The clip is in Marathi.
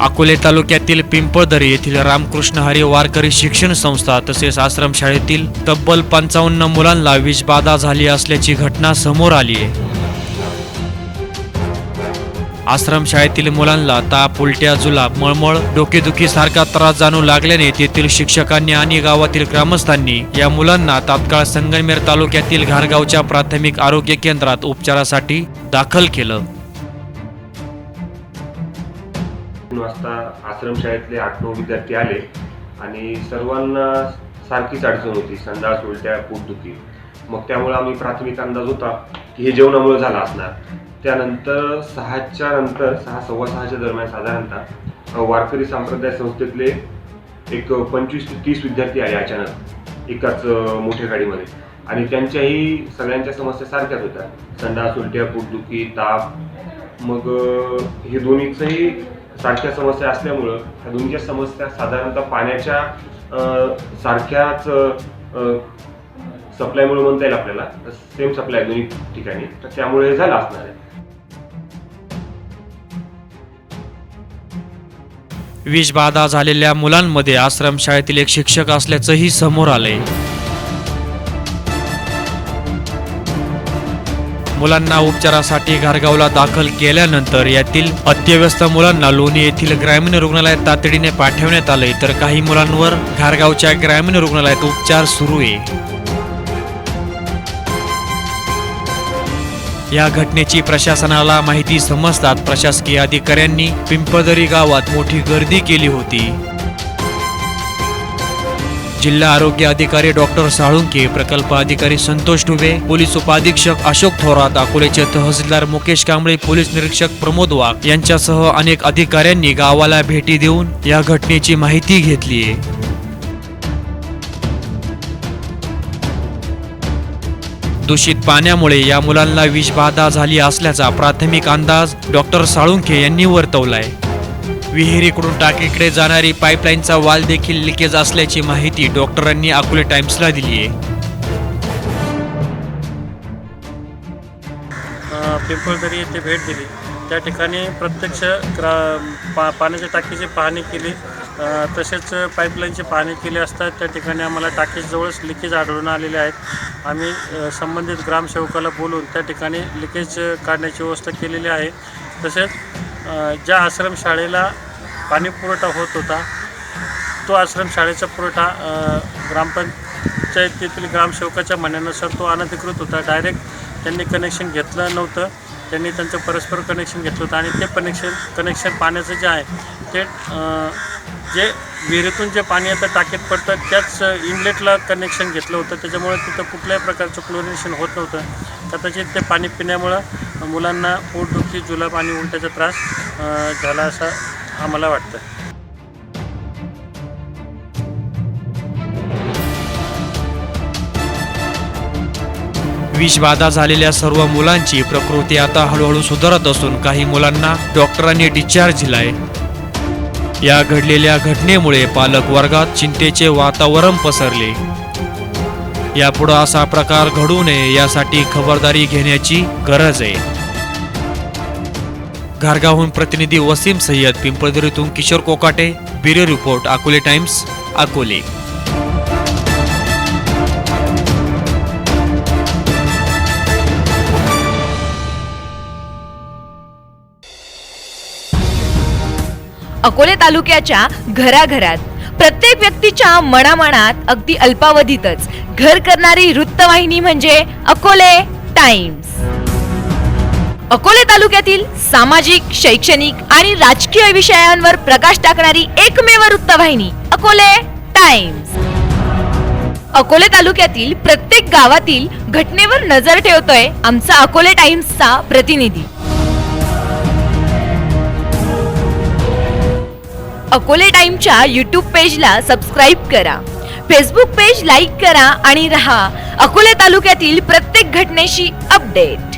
अकोले तालुक्यातील पिंपळदरी येथील रामकृष्ण हरी वारकरी शिक्षण संस्था तसेच आश्रमशाळेतील तब्बल पंचावन्न मुलांना विषबाधा झाली असल्याची घटना समोर आली आहे. आश्रमशाळेतील मुलांना ताप उलट्या जुलाब मळमळ डोकेदुखी सारखा त्रास जाणू लागल्याने तेथील शिक्षकांनी आणि गावातील ग्रामस्थांनी या मुलांना तात्काळ संगमेर तालुक्यातील घारगावच्या प्राथमिक आरोग्य केंद्रात उपचारासाठी दाखल केलं. तीन वाजता आश्रमशाळेतले आठ नऊ विद्यार्थी आले आणि सर्वांना सारखीच अडचण होती. संडास उलट्या पोटदुखी. मग त्यामुळे आम्ही प्राथमिक अंदाज होता की हे जेवणामुळे झालं असणार. त्यानंतर सहाच्या नंतर सहा सव्वा सहाच्या दरम्यान साधारणतः वारकरी संप्रदाय संस्थेतले एक पंचवीस ते तीस विद्यार्थी आले अचानक एकाच मोठ्या गाडीमध्ये. आणि त्यांच्याही सगळ्यांच्या समस्या सारख्याच होत्या. संडास उलट्या पोटदुखी ताप. मग हे दोन्हीचंही सारख्या समस्या असल्यामुळं ह्या दोन्हीच्या समस्या साधारणतः पाण्याच्या सारख्याच सप्लायमुळे म्हणता येईल आपल्याला सेम सप्लाय दोन्ही ठिकाणी. तर त्यामुळे झालं असणार आहे. विषबाधा झालेल्या मुलांमध्ये आश्रमशाळेतील एक शिक्षक असल्याचंही समोर आलंय. मुलांना उपचारासाठी घारगावला दाखल केल्यानंतर यातील अत्यव्यस्त मुलांना लोणी येथील ग्रामीण रुग्णालयात तातडीने पाठवण्यात आले. तर काही मुलांवर घारगावच्या ग्रामीण रुग्णालयात उपचार सुरू आहे. या घटनेची प्रशासनाला माहिती समजतात प्रशासकीय अधिकाऱ्यांनी पिंपदरी गावात मोठी गर्दी केली होती. जिल्हा आरोग्य अधिकारी डॉक्टर साळुंके प्रकल्प अधिकारी संतोष डुबे पोलीस उपाधीक्षक अशोक थोरात अकोलेचे तहसीलदार मुकेश कांबळे पोलीस निरीक्षक प्रमोद वाघ यांच्यासह अनेक अधिकाऱ्यांनी गावाला भेटी देऊन या घटनेची माहिती घेतली दूषित पाण्यामुळे या मुलांना विषबाधा झाली असल्याचा प्राथमिक अंदाज डॉक्टर साळुंखे यांनी वर्तवलाय. विहिरीकडून टाकीकडे जाणारी पाईपलाईनचा वाल देखील लिकेज असल्याची माहिती डॉक्टरांनी अकोले टाइम्सला दिली आहे. अ, पिंपळदरी येथे भेट दिली. त्या ठिकाणी प्रत्यक्ष ग्रा पा पाण्याच्या टाकीची पाहणी केली. तसेच पाईपलाईनची पाहणी केली असता त्या ठिकाणी आम्हाला टाकीजवळच लिकेज आढळून आलेले आहेत. आम्ही संबंधित ग्रामसेवकाला बोलून त्या ठिकाणी लिकेज काढण्याची व्यवस्था केलेली आहे. तसेच ज्या आश्रमशाळेला पाणीपुरवठा होत होता तो आश्रमशाळेचा पुरवठा ग्रामपंचायतीतील ग्रामसेवकाच्या म्हणण्यानुसार तो अनधिकृत होता. डायरेक्ट त्यांनी कनेक्शन घेतलं नव्हतं. त्यांनी त्यांचं परस्पर कनेक्शन घेतलं होतं आणि ते कनेक्शन कनेक्शन पाण्याचं जे आहे ते जे विहिरीतून जे पाणी आता टाकीत पडतं त्याच इनलेटला कनेक्शन घेतलं होतं. त्याच्यामुळे तिथं कुठल्याही प्रकारचं क्लोरिनेशन होत नव्हतं. कदाचित ते पाणी पिण्यामुळं मुलांना पोटदुखी जुलाब आणि उलट्याचा त्रास झाला असा आम्हाला वाटतं. विषबाधा झालेल्या सर्व मुलांची प्रकृती आता हळूहळू सुधारत असून काही मुलांना डॉक्टरांनी डिस्चार्ज दिलाय या घडलेल्या घटनेमुळे पालक वर्गात चिंतेचे वातावरण पसरले. यापुढे असा प्रकार घडू नये यासाठी खबरदारी घेण्याची गरज आहे. घारगावहून प्रतिनिधी Wasim Sayyed पिंपळदरीतून Kishor Kokate bureau report Akole times Akole. Akole तालुक्याच्या घराघरात. प्रत्येक व्यक्तीच्या मनामनात अगदी अल्पावधीतच घर करणारी वृत्तवाहिनी म्हणजे अकोले टाइम्स. अकोले तालुक्यातील सामाजिक शैक्षणिक आणि राजकीय विषयांवर प्रकाश टाकणारी एकमेव वृत्तवाहिनी अकोले टाइम्स. अकोले तालुक्यातील प्रत्येक गावातील घटनेवर नजर ठेवतोय आमचा अकोले टाइम्सचा प्रतिनिधी. अकोले टाइमच्या यूट्यूब पेजला सबस्क्राईब करा. फेसबुक पेज लाईक करा आणि रहा. अकोले तालुक्यातील प्रत्येक घटनेशी अपडेट